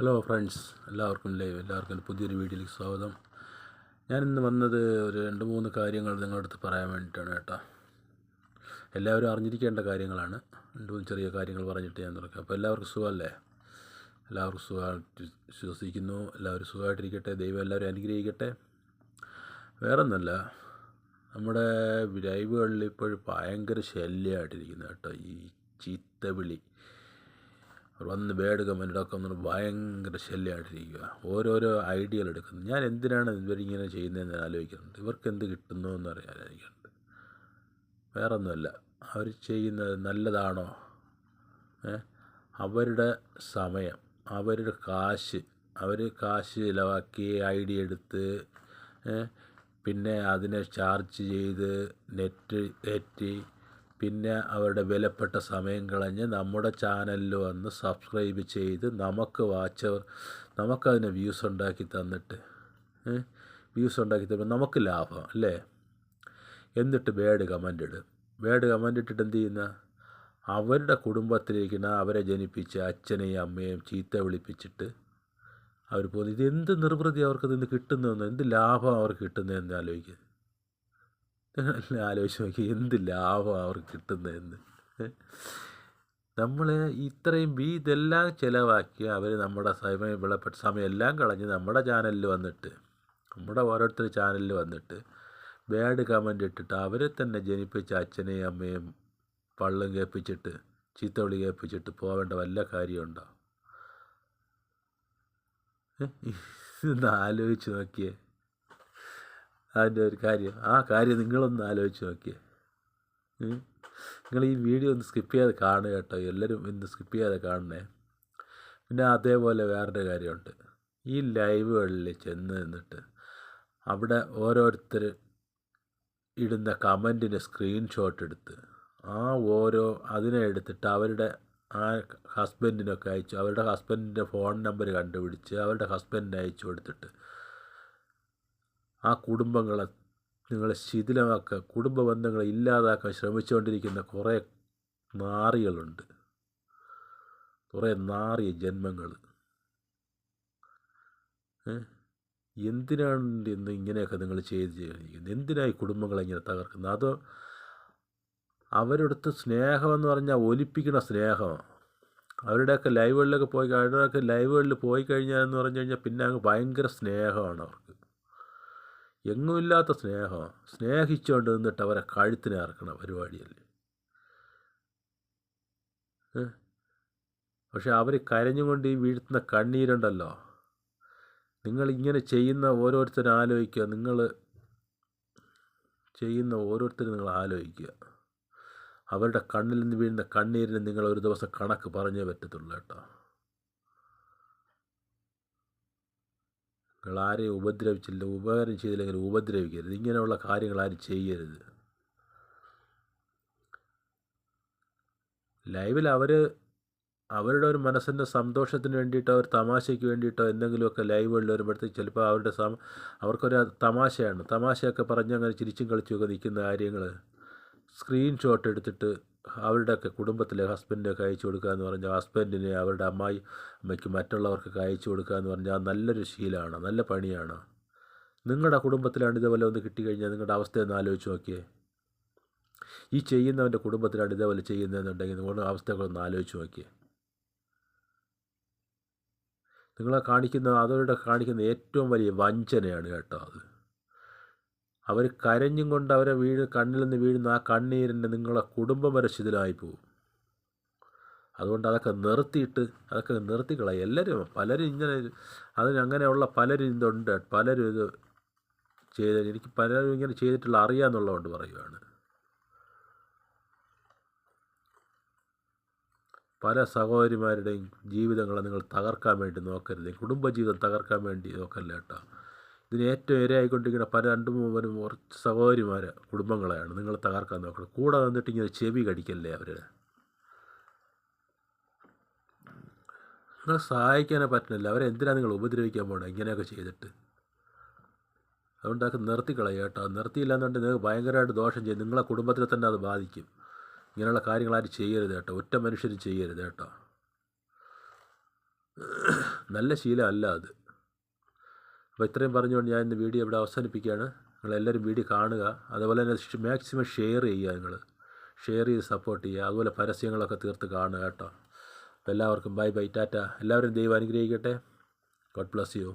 Hello friends എല്ലാവർക്കും live എല്ലാവർക്കും പുതിയൊരു വീഡിയോയിലേക്ക് സ്വാഗതം. ഞാൻ ഇന്ന് വന്നത് ഒരു രണ്ട് മൂന്ന് കാര്യങ്ങൾ നിങ്ങളുടെ അടുത്ത് പറയാൻ വേണ്ടിയിട്ടാണ് കേട്ടോ. എല്ലാവരും അറിഞ്ഞിരിക്കേണ്ട കാര്യങ്ങളാണ്. രണ്ട് മൂന്ന് ചെറിയ കാര്യങ്ങൾ പറഞ്ഞിട്ട് ഞാൻ തുറക്കാം അപ്പോൾ എല്ലാവർക്കും സുഖമല്ലേ? എല്ലാവർക്കും സുഖമായിട്ട് വിശ്വസിക്കുന്നു. എല്ലാവരും സുഖമായിട്ടിരിക്കട്ടെ. ദൈവം എല്ലാവരും അനുഗ്രഹിക്കട്ടെ. വേറൊന്നല്ല നമ്മുടെ ലൈവുകളിൽ ഇപ്പോഴും ഭയങ്കര ശല്യമായിട്ടിരിക്കുന്നു കേട്ടോ. ഈ ചീത്തവിളി വന്ന് ബേഡ് കമന്റൊക്കെ ഒന്ന് ഭയങ്കര ശല്യമായിട്ടിരിക്കുക ഓരോരോ ഐഡിയകൾ എടുക്കുന്നു. ഞാൻ എന്തിനാണ് ഇവരിങ്ങനെ ചെയ്യുന്നതെന്ന് ആലോചിക്കുന്നുണ്ട്. ഇവർക്ക് എന്ത് കിട്ടുന്നു എന്ന് അറിയാനായിരിക്കുന്നുണ്ട് വേറെ ഒന്നുമല്ല അവർ ചെയ്യുന്നത് നല്ലതാണോ? അവരുടെ സമയം അവരുടെ കാശ് അവർ കാശ് ചിലവാക്കി ഐഡിയ എടുത്ത് പിന്നെ അതിനെ ചാർജ് ചെയ്ത് നെറ്റ് കയറ്റി പിന്നെ അവരുടെ വിലപ്പെട്ട സമയം കളഞ്ഞ് നമ്മുടെ ചാനലിൽ വന്ന് സബ്സ്ക്രൈബ് ചെയ്ത് നമുക്ക് വാച്ചവർ നമുക്കതിന് വ്യൂസ് ഉണ്ടാക്കി തന്നിട്ട് വ്യൂസ് ഉണ്ടാക്കി തരുമ്പോൾ നമുക്ക് ലാഭം അല്ലേ? എന്നിട്ട് ബേഡ് കമന്റ് ഇടും. ബേഡ് കമന്റ് ഇട്ടിട്ട് എന്ത് ചെയ്യുന്ന? അവരുടെ കുടുംബത്തിലിരിക്കുന്ന അവരെ ജനിപ്പിച്ച അച്ഛനെയും അമ്മയെയും ചീത്ത വിളിപ്പിച്ചിട്ട് അവർ പോകുന്നു. ഇത് എന്ത് നിർവൃതി അവർക്ക് നിന്ന് കിട്ടുന്നതെന്ന് എന്ത് ലാഭം അവർക്ക് കിട്ടുന്നതെന്ന് ആലോചിക്കുക ആലോചിച്ച് നോക്കി എന്ത് ലാഭം അവർക്ക് കിട്ടുന്നതെന്ന്. നമ്മൾ ഇത്രയും ബി ഇതെല്ലാം ചിലവാക്കി അവർ നമ്മുടെ സമയം വിളപ്പെട്ട സമയം എല്ലാം കളഞ്ഞ് നമ്മുടെ ചാനലിൽ വന്നിട്ട് നമ്മുടെ ഓരോരുത്തർ ചാനലിൽ വന്നിട്ട് ബാഡ് കമന്റ് ഇട്ടിട്ട് അവരെ തന്നെ ജനിപ്പിച്ച അച്ഛനെയും അമ്മയും പള്ളം കേൾപ്പിച്ചിട്ട് ചീത്തവിളി കേൾപ്പിച്ചിട്ട് പോവേണ്ട വല്ല കാര്യമുണ്ടോ? ഇന്ന് ആലോചിച്ച് നോക്കിയേ. അതിന്റെ ഒരു കാര്യം. ആ കാര്യം നിങ്ങളൊന്ന് ആലോചിച്ച് നോക്കിയേ. നിങ്ങൾ ഈ വീഡിയോ ഒന്ന് സ്കിപ്പ് ചെയ്യാതെ കാണുക കേട്ടോ. എല്ലാവരും ഇന്ന് സ്കിപ്പ് ചെയ്യാതെ കാണണേ. പിന്നെ അതേപോലെ വേറൊരു കാര്യമുണ്ട്. ഈ ലൈവുകളിൽ ചെന്ന് നിന്നിട്ട് അവിടെ ഓരോരുത്തർ ഇടുന്ന കമന്റിന് സ്ക്രീൻഷോട്ട് എടുത്ത് ആ ഓരോ അതിനെ എടുത്തിട്ട് അവരുടെ ആ ഹസ്ബൻഡിനൊക്കെ അയച്ചു. അവരുടെ ഹസ്ബൻഡിന്റെ ഫോൺ നമ്പർ കണ്ടുപിടിച്ച് അവരുടെ ഹസ്ബൻഡിന് അയച്ചു കൊടുത്തിട്ട് ആ കുടുംബങ്ങളെ നിങ്ങളെ ശിഥിലമാക്കുക. കുടുംബ ബന്ധങ്ങളെ ഇല്ലാതാക്കാൻ ശ്രമിച്ചുകൊണ്ടിരിക്കുന്ന കുറേ നാറികളുണ്ട്. കുറേ നാറിയ ജന്മങ്ങൾ എന്തിനാണ് ഇന്ന് ഇങ്ങനെയൊക്കെ നിങ്ങൾ ചെയ്ത് ചെയ്തിരിക്കുന്നത്? എന്തിനായി കുടുംബങ്ങളെ ഇങ്ങനെ തകർക്കുന്നത്? അതോ അവരെടുത്ത് സ്നേഹമെന്ന് പറഞ്ഞാൽ ഒലിപ്പിക്കണ സ്നേഹമാണ് അവരുടെയൊക്കെ ലൈവുകളിലൊക്കെ പോയി അവരുടെയൊക്കെ ലൈവുകളിൽ പോയി കഴിഞ്ഞാൽ എന്ന് പറഞ്ഞു കഴിഞ്ഞാൽ പിന്നെ അങ്ങ് ഭയങ്കര സ്നേഹമാണ് അവർക്ക്. എങ്ങുമില്ലാത്ത സ്നേഹം. സ്നേഹിച്ചുകൊണ്ട് നിന്നിട്ട് അവരെ കഴുത്തിനെ ഇറക്കണ പരിപാടിയല്ലേ? പക്ഷെ അവർ കരഞ്ഞുകൊണ്ട് ഈ വീഴ്ത്തുന്ന കണ്ണീരുണ്ടല്ലോ. നിങ്ങൾ ഇങ്ങനെ ചെയ്യുന്ന ഓരോരുത്തരും ആലോചിക്കുക. നിങ്ങൾ ചെയ്യുന്ന ഓരോരുത്തരും നിങ്ങൾ ആലോചിക്കുക. അവരുടെ കണ്ണിൽ നിന്ന് വീഴുന്ന കണ്ണീരിന് നിങ്ങൾ ഒരു ദിവസം കണക്ക് പറഞ്ഞേ പറ്റത്തുള്ളൂ കേട്ടോ. നിങ്ങൾ ആരെയും ഉപദ്രവിച്ചില്ല ഉപകാരം ചെയ്തില്ലെങ്കിൽ ഉപദ്രവിക്കരുത്. ഇങ്ങനെയുള്ള കാര്യങ്ങൾ ആരും ചെയ്യരുത്. ലൈവിൽ അവർ അവരുടെ ഒരു മനസ്സിന്റെ സന്തോഷത്തിന് വേണ്ടിയിട്ടോ ഒരു തമാശയ്ക്ക് വേണ്ടിയിട്ടോ എന്തെങ്കിലുമൊക്കെ ലൈവുകളിൽ വരുമ്പോഴത്തേക്ക് ചിലപ്പോൾ അവരുടെ സം അവർക്കൊരു തമാശയാണ്. തമാശയൊക്കെ പറഞ്ഞ് അങ്ങനെ ചിരിച്ചും കളിച്ചും ഒക്കെ നിൽക്കുന്ന കാര്യങ്ങൾ സ്ക്രീൻഷോട്ട് എടുത്തിട്ട് അവരുടെയൊക്കെ കുടുംബത്തിലെ ഹസ്ബൻഡിനൊക്കെ അയച്ചു കൊടുക്കുക എന്ന് പറഞ്ഞാൽ ഹസ്ബൻഡിന് അവരുടെ അമ്മായി അമ്മയ്ക്ക് മറ്റുള്ളവർക്കൊക്കെ അയച്ചു കൊടുക്കുക എന്ന് പറഞ്ഞാൽ നല്ലൊരു ശീലമാണ് നല്ല പണിയാണ്. നിങ്ങളുടെ കുടുംബത്തിലാണ് ഇതേപോലെ ഒന്ന് കിട്ടിക്കഴിഞ്ഞാൽ നിങ്ങളുടെ അവസ്ഥ അവസ്ഥയൊന്ന് ആലോചിച്ച് നോക്കിയേ. ഈ ചെയ്യുന്നവന്റെ കുടുംബത്തിലാണ് ഇതേപോലെ ചെയ്യുന്നതെന്നുണ്ടെങ്കിൽ നിങ്ങളുടെ അവസ്ഥകളൊന്ന് ഒന്ന് ആലോചിച്ച് നോക്കിയേ. നിങ്ങളെ കാണിക്കുന്ന അതവരുടെ കാണിക്കുന്ന ഏറ്റവും വലിയ വഞ്ചനയാണ് കേട്ടോ അത്. അവർ കരഞ്ഞും കൊണ്ട് അവരെ വീഴ് കണ്ണിൽ നിന്ന് വീഴുന്ന ആ കണ്ണീരിന്റെ നിങ്ങളെ കുടുംബം വരെ ശിഥിലമായി പോകും. അതുകൊണ്ട് അതൊക്കെ നിർത്തിയിട്ട് അതൊക്കെ നിർത്തിക്കളയും എല്ലാവരും പലരും ഇങ്ങനെ അതിന് അങ്ങനെയുള്ള പലരും ഇതുണ്ട്. പലരും ഇത് ചെയ്ത് എനിക്ക് പലരും ഇങ്ങനെ ചെയ്തിട്ടുള്ള അറിയാമെന്നുള്ളതുകൊണ്ട് പറയുവാണ്. പല സഹോദരിമാരുടെയും ജീവിതങ്ങളെ നിങ്ങൾ തകർക്കാൻ വേണ്ടി നോക്കരുത്. കുടുംബജീവിതം തകർക്കാൻ വേണ്ടി നോക്കല്ല കേട്ടോ. ഇതിന് ഏറ്റവും ഇരയായിക്കൊണ്ടിരിക്കുന്ന പല രണ്ട് മൂന്നും കുറച്ച് സഹോദരിമാർ കുടുംബങ്ങളെയാണ്. നിങ്ങൾ തകർക്കാൻ നോക്കണം. കൂടെ വന്നിട്ട് ഇങ്ങനെ ചെവി കടിക്കല്ലേ അവർ നിങ്ങളെ സഹായിക്കാനേ പറ്റുന്നില്ല അവരെ എന്തിനാണ് നിങ്ങൾ ഉപദ്രവിക്കാൻ പോകണം ഇങ്ങനെയൊക്കെ ചെയ്തിട്ട്. അതുകൊണ്ടൊക്കെ നിർത്തിക്കളയും കേട്ടോ. നിർത്തിയില്ല എന്നുണ്ടെങ്കിൽ നിങ്ങൾക്ക് ഭയങ്കരമായിട്ട് ദോഷം ചെയ്യും. നിങ്ങളെ കുടുംബത്തിനെ തന്നെ അത് ബാധിക്കും. ഇങ്ങനെയുള്ള കാര്യങ്ങൾ ആരും ചെയ്യരുത് കേട്ടോ. ഒറ്റ മനുഷ്യരും ചെയ്യരുത് കേട്ടോ. നല്ല ശീലമല്ല അത്. അപ്പോൾ ഇത്രയും പറഞ്ഞുകൊണ്ട് ഞാൻ ഇന്ന് വീഡിയോ ഇവിടെ അവസാനിപ്പിക്കുകയാണ്. നിങ്ങളെല്ലാവരും വീഡിയോ കാണുക. അതുപോലെ തന്നെ മാക്സിമം ഷെയർ ചെയ്യുക നിങ്ങൾ. ഷെയർ ചെയ്ത് സപ്പോർട്ട് ചെയ്യുക. അതുപോലെ പരസ്യങ്ങളൊക്കെ തീർത്ത് കാണുക കേട്ടോ. അപ്പോൾ എല്ലാവർക്കും ബൈ ബൈ ടാറ്റ. എല്ലാവരും ദൈവം അനുഗ്രഹിക്കട്ടെ. God bless you.